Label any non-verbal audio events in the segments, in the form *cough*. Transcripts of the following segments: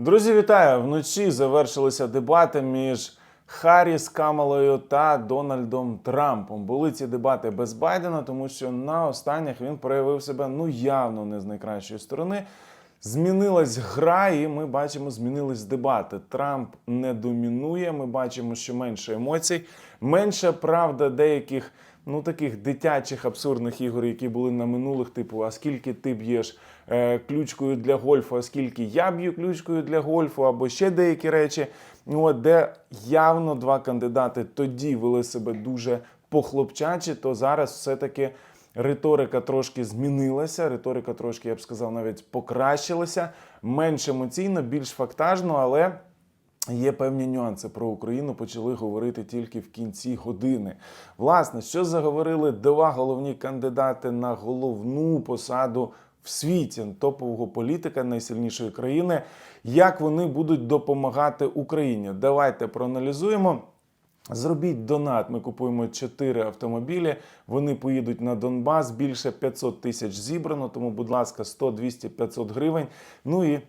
Друзі, вітаю! Вночі завершилися дебати між Харріс Камалою та Дональдом Трампом. Були ці дебати без Байдена, тому що на останніх він проявив себе ну явно не з найкращої сторони. Змінилась гра, і ми бачимо, змінились дебати. Трамп не домінує. Ми бачимо, що менше емоцій, менше правда деяких ну таких дитячих абсурдних ігор, які були на минулих, типу, а скільки ти б'єш е, ключкою для гольфу, а скільки я б'ю ключкою для гольфу, або ще деякі речі. Ну, де явно два кандидати тоді вели себе дуже похлопчачі, то зараз все-таки. Риторика трошки змінилася, риторика трошки, я б сказав, навіть покращилася, менш емоційно, більш фактажно, але Є певні нюанси про Україну почали говорити тільки в кінці години. Власне, що заговорили два головні кандидати на головну посаду в світі топового політика найсильнішої країни, як вони будуть допомагати Україні? Давайте проаналізуємо. Зробіть донат. Ми купуємо 4 автомобілі. Вони поїдуть на Донбас. Більше 500 тисяч зібрано. Тому, будь ласка, 100, 200, 500 гривень. Ну і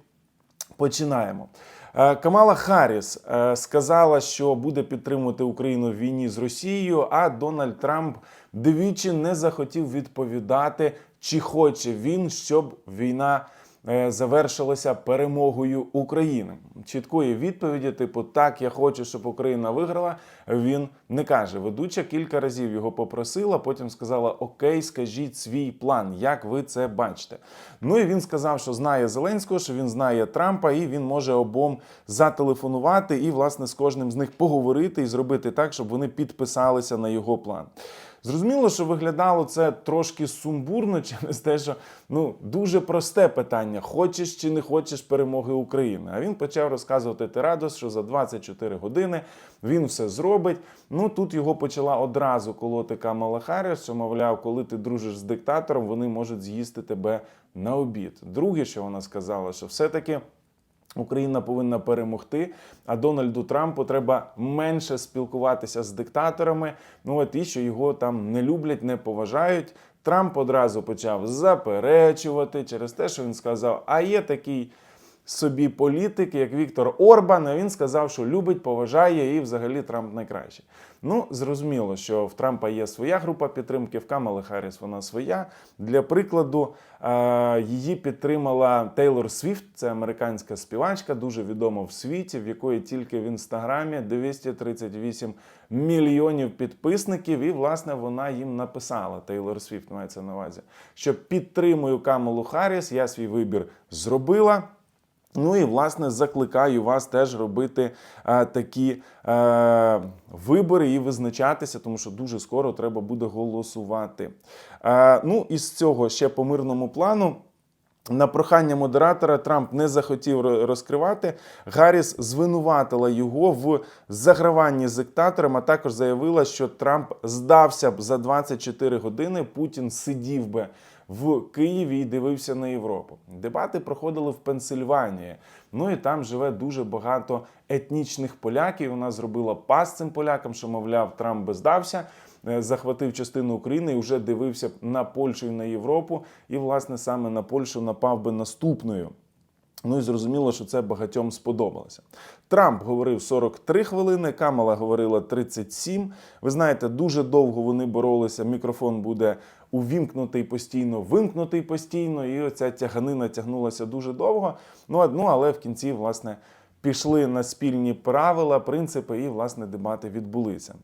Починаємо. Е, Камала Харріс е, сказала, що буде підтримувати Україну в війні з Росією. А Дональд Трамп двічі не захотів відповідати, чи хоче він, щоб війна е, завершилася перемогою України. Чіткої відповіді, типу, так, я хочу, щоб Україна виграла. Він не каже. Ведуча кілька разів його попросила, потім сказала: Окей, скажіть свій план, як ви це бачите. Ну і він сказав, що знає Зеленського, що він знає Трампа, і він може обом зателефонувати і, власне, з кожним з них поговорити і зробити так, щоб вони підписалися на його план. Зрозуміло, що виглядало це трошки сумбурно через те, що ну дуже просте питання: хочеш чи не хочеш перемоги України. А він почав розказувати Тирадос, що за 24 години він все зробить. Ну тут його почала одразу колоти Камала Харріс, що мовляв, коли ти дружиш з диктатором, вони можуть з'їсти тебе на обід. Друге, що вона сказала, що все-таки. Україна повинна перемогти, а Дональду Трампу треба менше спілкуватися з диктаторами. Ну от і що його там не люблять, не поважають. Трамп одразу почав заперечувати через те, що він сказав: а є такий собі політик, як Віктор Орбан. а Він сказав, що любить, поважає і взагалі Трамп найкращий. Ну, зрозуміло, що в Трампа є своя група підтримки, в Камали Харріс вона своя. Для прикладу, е, її підтримала Тейлор Свіфт, це американська співачка, дуже відома в світі, в якої тільки в інстаграмі 238 мільйонів підписників. І, власне, вона їм написала Тейлор Свіфт, мається на увазі, що підтримую Камалу Харріс, я свій вибір зробила. Ну і власне закликаю вас теж робити е, такі е, вибори і визначатися, тому що дуже скоро треба буде голосувати. Е, ну і з цього ще по мирному плану. На прохання модератора Трамп не захотів розкривати. Гарріс звинуватила його в заграванні з диктатором, а також заявила, що Трамп здався б за 24 години. Путін сидів би в Києві і дивився на Європу. Дебати проходили в Пенсильванії. Ну і там живе дуже багато етнічних поляків. Вона зробила пас цим полякам, що мовляв, Трамп би здався. е, Захватив частину України і вже дивився на Польщу і на Європу, і власне саме на Польщу напав би наступною. Ну і зрозуміло, що це багатьом сподобалося. Трамп говорив 43 хвилини, Камала говорила 37. Ви знаєте, дуже довго вони боролися. Мікрофон буде увімкнутий постійно, вимкнутий постійно, і оця тяганина тягнулася дуже довго. Ну, ну але в кінці, власне, пішли на спільні правила, принципи, і власне дебати відбулися.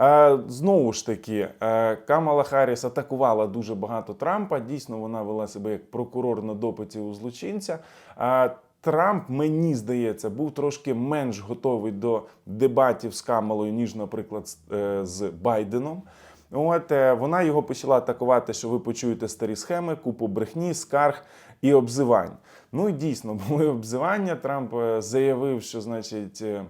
Е, Знову ж таки, е, Камала Харріс атакувала дуже багато Трампа. Дійсно, вона вела себе як прокурор на допиті у злочинця. Е, Трамп, мені здається, був трошки менш готовий до дебатів з Камалою, ніж, наприклад, з Байденом. От е, вона його почала атакувати, що ви почуєте старі схеми, купу брехні, скарг і обзивань. Ну і дійсно *laughs* були обзивання. Трамп е, заявив, що значить. е,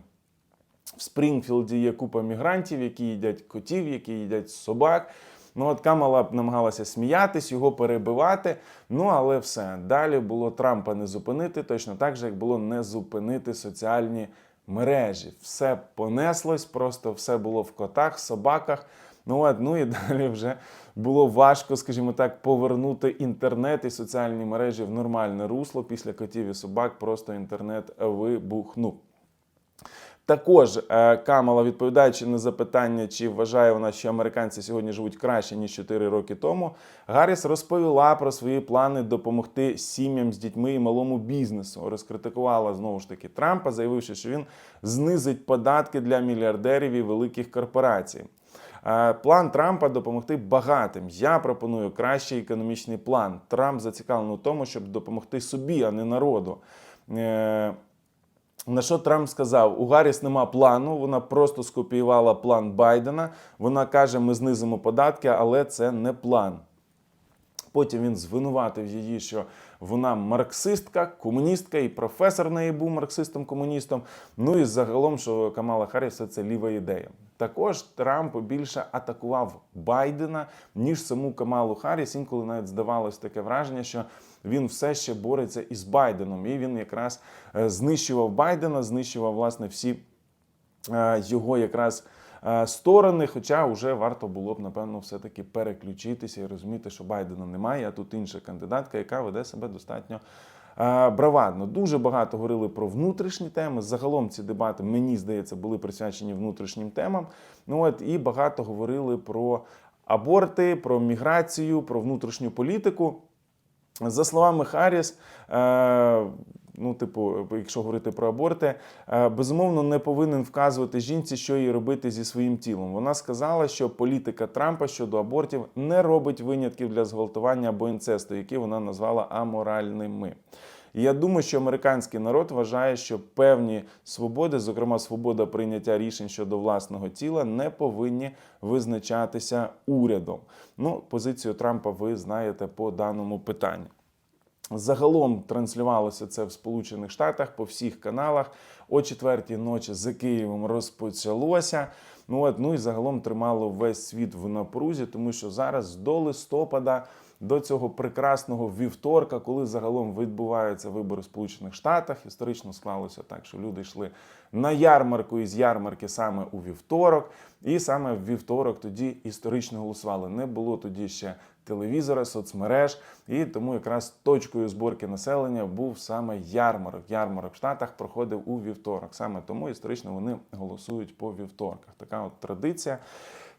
в Спрінгфілді є купа мігрантів, які їдять котів, які їдять собак. Ну от Камала намагалася сміятись, його перебивати. Ну але все далі було Трампа не зупинити, точно так же, як було не зупинити соціальні мережі. Все понеслось, просто все було в котах, собаках. Ну от, ну і *laughs* далі вже було важко, скажімо так, повернути інтернет і соціальні мережі в нормальне русло. Після котів і собак просто інтернет вибухнув. Також е, Камала, відповідаючи на запитання, чи вважає вона, що американці сьогодні живуть краще ніж 4 роки тому, Гарріс розповіла про свої плани допомогти сім'ям з дітьми і малому бізнесу. Розкритикувала знову ж таки Трампа, заявивши, що він знизить податки для мільярдерів і великих корпорацій. Е, План Трампа допомогти багатим. Я пропоную кращий економічний план. Трамп зацікавлений у тому, щоб допомогти собі, а не народу. Е, на що Трамп сказав: у Гарріс нема плану, вона просто скопіювала план Байдена. Вона каже, ми знизимо податки, але це не план. Потім він звинуватив її, що вона марксистка, комуністка, і професор неї був марксистом-комуністом. Ну і загалом, що Камала Харріс – це ліва ідея. Також Трамп більше атакував Байдена, ніж саму Камалу Харріс. Інколи навіть здавалось таке враження, що він все ще бореться із Байденом. І він якраз е, знищував Байдена, знищував власне всі е, його якраз сторони. Хоча вже варто було б, напевно, все-таки переключитися і розуміти, що Байдена немає, а тут інша кандидатка, яка веде себе достатньо. е, Бравадно дуже багато говорили про внутрішні теми. Загалом ці дебати, мені здається, були присвячені внутрішнім темам. Ну от і багато говорили про аборти, про міграцію, про внутрішню політику. За словами Харріс, е, ну, типу, якщо говорити про аборти, е, безумовно не повинен вказувати жінці, що їй робити зі своїм тілом. Вона сказала, що політика Трампа щодо абортів не робить винятків для зґвалтування або інцесту, які вона назвала аморальними. І я думаю, що американський народ вважає, що певні свободи, зокрема свобода прийняття рішень щодо власного тіла, не повинні визначатися урядом. Ну, позицію Трампа ви знаєте по даному питанню. Загалом транслювалося це в Сполучених Штатах по всіх каналах. О четвертій ночі за Києвом розпочалося. Ну от ну і загалом тримало весь світ в напрузі, тому що зараз до листопада. До цього прекрасного вівторка, коли загалом відбуваються вибори в Сполучених Штатах, історично склалося так, що люди йшли на ярмарку із ярмарки саме у вівторок, і саме в вівторок тоді історично голосували. Не було тоді ще телевізора, соцмереж, і тому якраз точкою зборки населення був саме ярмарок. Ярмарок в Штатах проходив у вівторок. Саме тому історично вони голосують по вівторках. Така от традиція.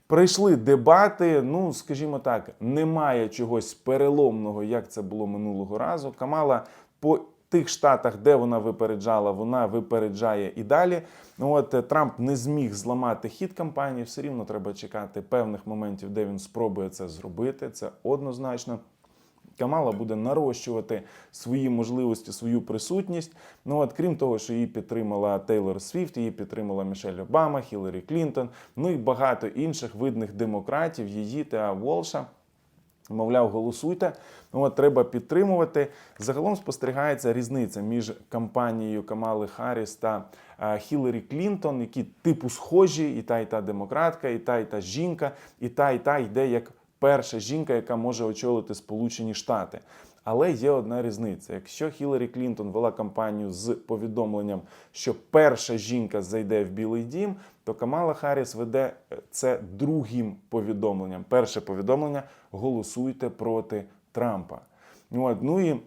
Прийшли дебати. Ну, скажімо так, немає чогось переломного, як це було минулого разу. Камала по тих штатах, де вона випереджала, вона випереджає і далі. От е, Трамп не зміг зламати хід кампанії. Все рівно треба чекати певних моментів, де він спробує це зробити. Це однозначно. Камала буде нарощувати свої можливості, свою присутність. Ну от крім того, що її підтримала Тейлор Свіфт, її підтримала Мішель Обама, Хіларі Клінтон, ну і багато інших видних демократів, її та Волша. Мовляв, голосуйте. Ну, от треба підтримувати. Загалом спостерігається різниця між кампанією Камали Харріс та е, Хіларі Клінтон, які типу схожі, і та, і та демократка, і та, і та жінка, і та, і та йде як перша жінка, яка може очолити Сполучені Штати. Але є одна різниця: якщо Хіларі Клінтон вела кампанію з повідомленням, що перша жінка зайде в Білий Дім, то Камала Харріс веде е, це другим повідомленням. Перше повідомлення голосуйте проти Трампа. От, ну і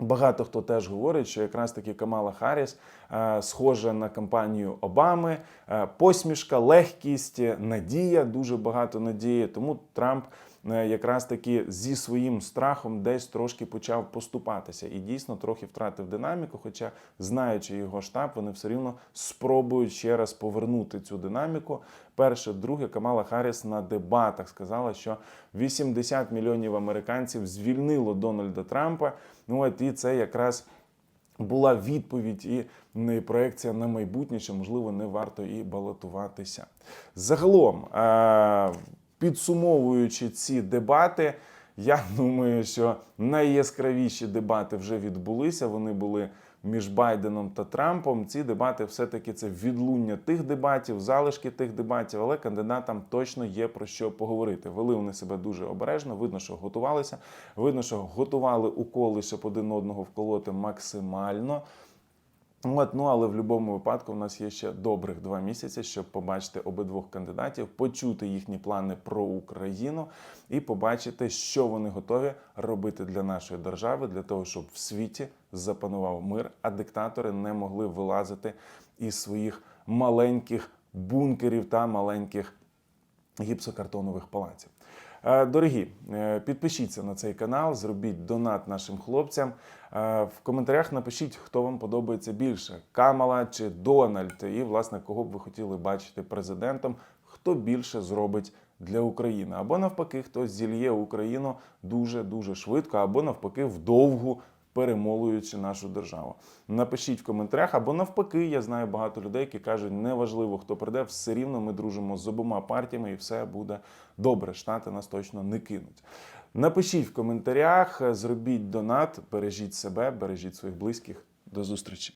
Багато хто теж говорить, що якраз таки Камала Харріс е, схожа на кампанію Обами, е, посмішка, легкість, надія, дуже багато надії. Тому Трамп якраз таки зі своїм страхом десь трошки почав поступатися і дійсно трохи втратив динаміку. Хоча, знаючи його штаб, вони все рівно спробують ще раз повернути цю динаміку. Перше, друге, Камала Харріс на дебатах сказала, що 80 мільйонів американців звільнило Дональда Трампа. Ну от і це якраз була відповідь і проекція на майбутнє, що можливо не варто і балотуватися. Загалом, е, підсумовуючи ці дебати, я *laughs* думаю, що найяскравіші дебати вже відбулися. Вони були між Байденом та Трампом. Ці дебати все-таки це відлуння тих дебатів, залишки тих дебатів, але кандидатам точно є про що поговорити. Вели вони себе дуже обережно. Видно, що готувалися. Видно, що готували уколи, щоб один одного вколоти максимально. От, ну але в будь-якому випадку у нас є ще добрих два місяці, щоб побачити обидвох кандидатів, почути їхні плани про Україну і побачити, що вони готові робити для нашої держави, для того, щоб в світі запанував мир, а диктатори не могли вилазити із своїх маленьких бункерів та маленьких гіпсокартонових палаців. Е, Дорогі, е, підпишіться на цей канал, зробіть донат нашим хлопцям. Е, В коментарях напишіть, хто вам подобається більше: Камала чи Дональд, і власне кого б ви хотіли бачити президентом, хто більше зробить для України, або навпаки, хто зільє Україну дуже дуже швидко, або навпаки, вдовгу перемолуючи нашу державу. Напишіть в коментарях, або навпаки, я знаю багато людей, які кажуть, неважливо, хто прийде, все рівно ми дружимо з обома партіями, і все буде добре. Штати нас точно не кинуть. Напишіть в коментарях, зробіть донат, бережіть себе, бережіть своїх близьких. До зустрічі.